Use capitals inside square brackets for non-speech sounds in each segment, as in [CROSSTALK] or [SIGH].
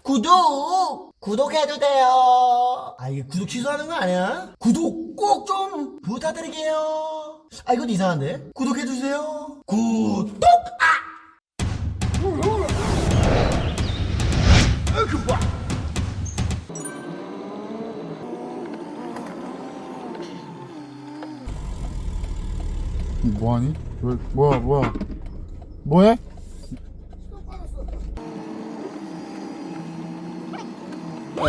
구독! 구독해도 돼요. 아, 이게 구독 취소하는 거 아니야? 구독 꼭 좀 부탁드릴게요. 아, 이건 이상한데? 구독해주세요. 구독! 아! 뭐하니? 왜, 뭐야 뭐야 뭐해?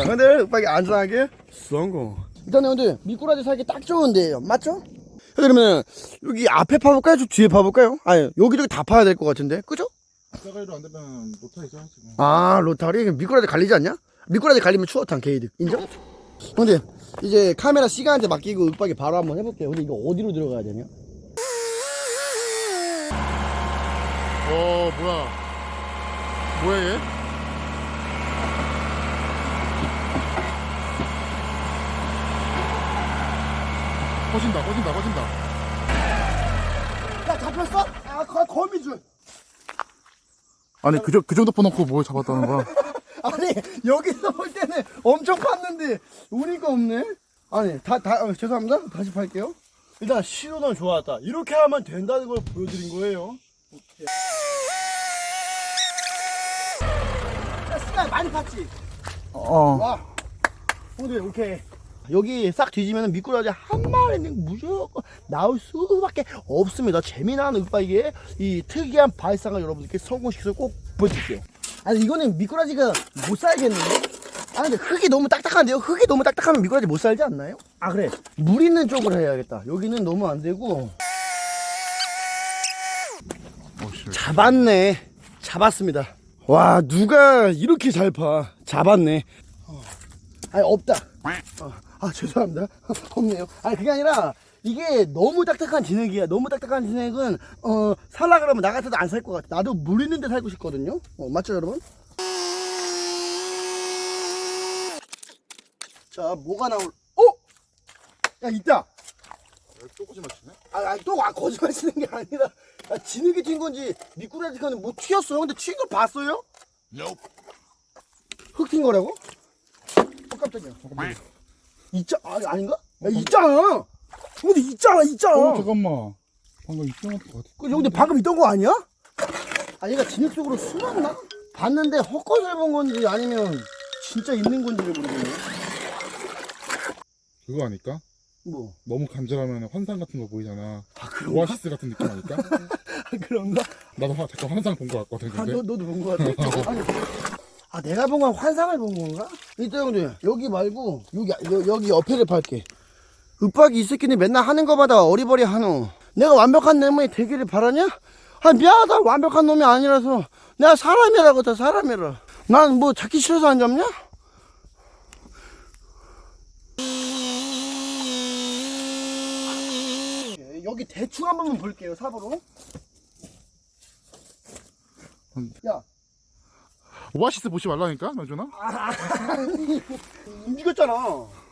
형들, 오빠게 안전하게 성공. 일단 형들, 미꾸라지 살기 딱 좋은데요. 맞죠? 그러면 여기 앞에 파볼까요? 저 뒤에 파볼까요? 아니, 여기저기 다 파야 될 것 같은데. 그죠? 자가이로 안 되면 못하겠어 지금 아 로타리 미꾸라지 갈리지 않냐? 미꾸라지 갈리면 추어탕 게이득 인정? 근데 이제 카메라 시간한테 맡기고 윽박이 바로 한번 해볼게요 근데 이거 어디로 들어가야 되냐? 어 뭐야 뭐야 얘? 꺼진다 꺼진다 꺼진다. 야 잡혔어? 아 거, 거미줄. 아니 그, 저- 그 정도 퍼놓고 뭘 잡았다는 거야? [LAUGHS] 아니 여기서 볼 때는 엄청 팠는데 우니까 없네? 아니 다, 다 어, 죄송합니다. 다시 팔게요. 일단 시도는 좋았다. 이렇게 하면 된다는 걸 보여드린 거예요. 자 시간 많이 팠지? 어. 와, 오케이. 여기 싹 뒤지면 미꾸라지 한 마리는 무조건 나올 수밖에 없습니다. 재미난 윽박이의 이 특이한 발상을 여러분들께 성공시켜서 꼭 보여드릴게요. 아니 이거는 미꾸라지가 못 살겠는데? 아 근데 흙이 너무 딱딱한데요? 흙이 너무 딱딱하면 미꾸라지 못 살지 않나요? 아 그래 물 있는 쪽으로 해야겠다. 여기는 너무 안 되고 오씨 잡았네. 잡았습니다. 와, 누가 이렇게 잘 파. 잡았네. 어. 아니, 없다. 어, 아, 죄송합니다. [LAUGHS] 없네요. 아니, 그게 아니라, 이게 너무 딱딱한 진흙이야. 너무 딱딱한 진흙은, 어, 살라 그러면 나 같아도 안 살 것 같아. 나도 물 있는 데 살고 싶거든요. 어, 맞죠, 여러분? 자, 뭐가 나올, 어? 야, 있다. 또 거짓말 치네? 아, 아니, 또 와, 거짓말 치는 게 아니라, 아, 진흙이 튄 건지, 미꾸라지가 뭐 튀었어요? 근데 튄거 봤어요? 흙튄 거라고? 어, 깜짝이야. 있자, 아니, 아닌가? 야, 있잖아! 근데 있잖아, 있잖아! 어 잠깐만 방금 입장한 것 같아 그, 근데 방금 있던 거 아니야? 아, 얘가 진흙 속으로 숨었나? 봤는데 헛것을 본 건지 아니면 진짜 있는 건지를 모르겠네. 그거 아닐까? 뭐. 너무 간절하면 환상 같은 거 보이잖아 아, 그런가? 오아시스 같은 느낌 아닐까? [LAUGHS] 그런가? 나도 화- 잠깐 환상 본것 같거든 아, 근데 너, 너도 본 거 같아? [LAUGHS] 아니, 아, 내가 본 건 환상을 본 건가? 이따 형들, 여기 말고, 여기, 여, 여기 옆에를 팔게. 윽박이 이 새끼는 맨날 하는 거마다 어리버리 하노. 내가 완벽한 놈이 되기를 바라냐? 아, 미안하다. 완벽한 놈이 아니라서. 내가 사람이라고, 다 사람이라. 난 뭐 잡기 싫어서 안 잡냐? 여기 대충 한 번만 볼게요, 삽으로. 야, 오아시스 보지 말라니까 명준아? 움직였잖아.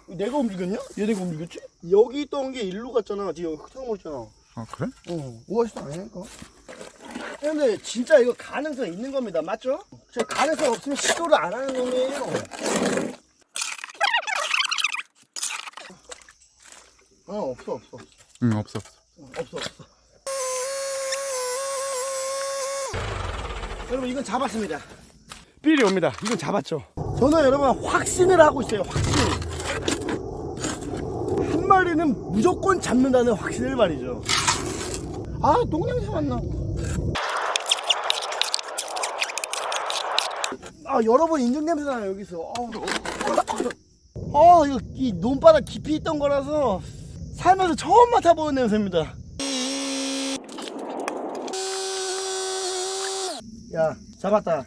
내가 움직였냐? 얘네가 움직였지? 여기 있던 게 일로 갔잖아. 지금 흙탕물 있잖아. 아 그래? 어, 오아시스 아니니까. 근데 진짜 이거 가능성 있는 겁니다. 맞죠? 저 가능성 없으면 시도를 안 하는 놈이에요. 어, 없어, 없어. 없어, 응 없어 없어 없어. 없어. 여러분, 이건 잡았습니다. 삘이 옵니다. 이건 잡았죠. 저는 여러분 확신을 하고 있어요. 확신. 한 마리는 무조건 잡는다는 확신을 말이죠. 아, 똥냄새 맡나고. 아, 여러분 인중 냄새 나요, 여기서. 아, 아, 이거 이 논바닥 깊이 있던 거라서 살면서 처음 맡아보는 냄새입니다. 야, 잡았다.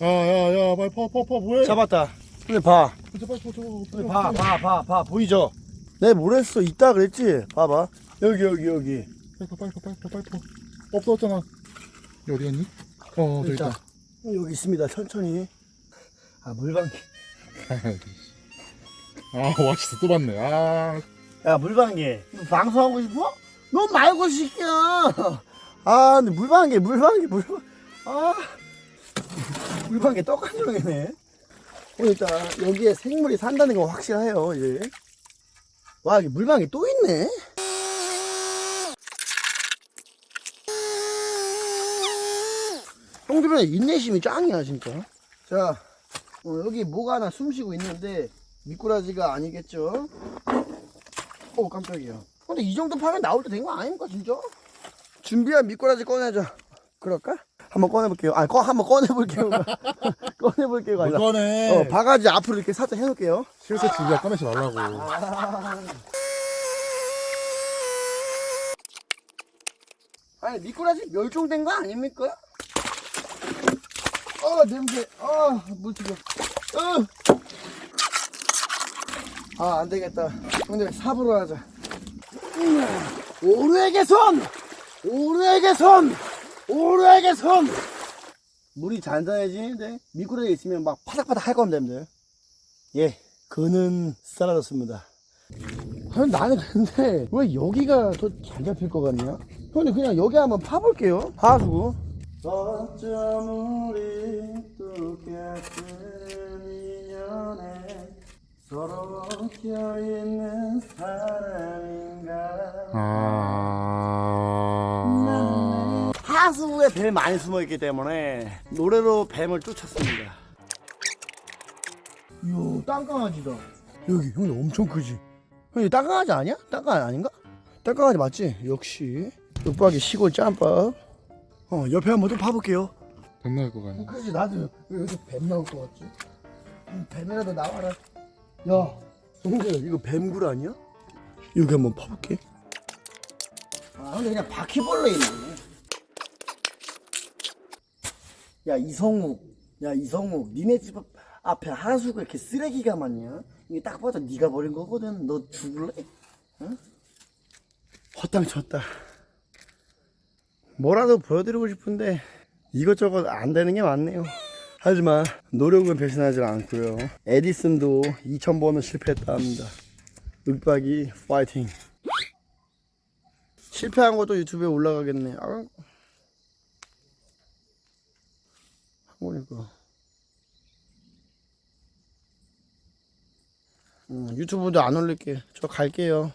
야야야 빨리 퍼퍼퍼 뭐해? 잡았다. 근데 봐. 빨리 빨리 퍼 근데 봐, 봐, 봐, 봐. 보이죠? 내가 뭐랬어? 있다 그랬지? 봐봐. 여기, 여기, 여기. 빨리 퍼 빨리 퍼 빨리 퍼 빨리 퍼 없어졌잖아 얘 어디 갔니? 어 저기 있다 여기 있습니다. 천천히. 아, 물방개. 아 오아시스 또 봤네 아 야, 물방개. 너 방송하고 싶어? 너 말고 시켜. 아, 근데 물방개, 물방개, 물방. 아, 물방개 종이네. 오늘 일단 여기에 생물이 산다는 건 확실해요 이제 와 여기 물방이 또 있네. 형들은 인내심이 짱이야 진짜. 자 어, 여기 뭐가 하나 숨 쉬고 있는데 미꾸라지가 아니겠죠? 오 깜짝이야. 근데 이 정도 파면 나올 때 된 거 아닙니까 진짜? 준비한 미꾸라지 꺼내자. 그럴까? 한번 꺼내볼게요. 아 꺼, 한번 꺼내볼게요. [LAUGHS] [LAUGHS] 꺼내볼게요 아니라. 꺼내? 어, 바가지 앞으로 이렇게 살짝 해놓을게요. 실세 준비야. 꺼내지 말라고. [LAUGHS] 아니 미꾸라지 멸종된 거 아닙니까? 아 냄새. 아 물 튀겨. 어. 아 안 되겠다. 근데 삽으로 하자. 음, 오르에게 손 오르에게 손 오르에게 손 물이 잔잔해지는데 미꾸라지 있으면 막 파닥파닥 할 겁니다 예 그는 사라졌습니다 아니, 나는 근데 왜 여기가 더 잘 잡힐 것 같냐? 형님 그냥 여기 한번 파볼게요. 파수고. 어쩜 우리 똑같은 인연에 서로 껴있는 사람인가? 아 하수구에 뱀 많이 숨어 있기 때문에 노래로 뱀을 쫓았습니다. 이야, 땅강아지다. 여기 형님 엄청 크지? 형님 땅강아지 아니야? 땅강아지 아닌가? 땅강아지 맞지? 역시 윽박이 시골 짬밥. 어 옆에 한번 또 봐볼게요. 뱀 나올 거 같네 그지 나도 왜 여기서 뱀 나올 것 같지? 음, 뱀이라도 나와라. 야, 형들 이거 뱀굴 아니야? 여기 한번 봐볼게. 아 근데 그냥 바퀴벌레 있네. 야 이성욱, 야 이성욱, 니네 집 앞- 앞에 하수가 이렇게 쓰레기가 많냐? 이게 딱 봐도 네가 버린 거거든. 너 죽을래? 응? 헛땅 쳤다. 뭐라도 보여드리고 싶은데 이것저것 안 되는 게 많네요. 하지만 노력은 배신하지 않고요. 에디슨도 2000번은 실패했다 합니다. 윽박이 파이팅. 실패한 것도 유튜브에 올라가겠네. 아, 보니까. 음, 유튜브도 안 올릴게. 저 갈게요.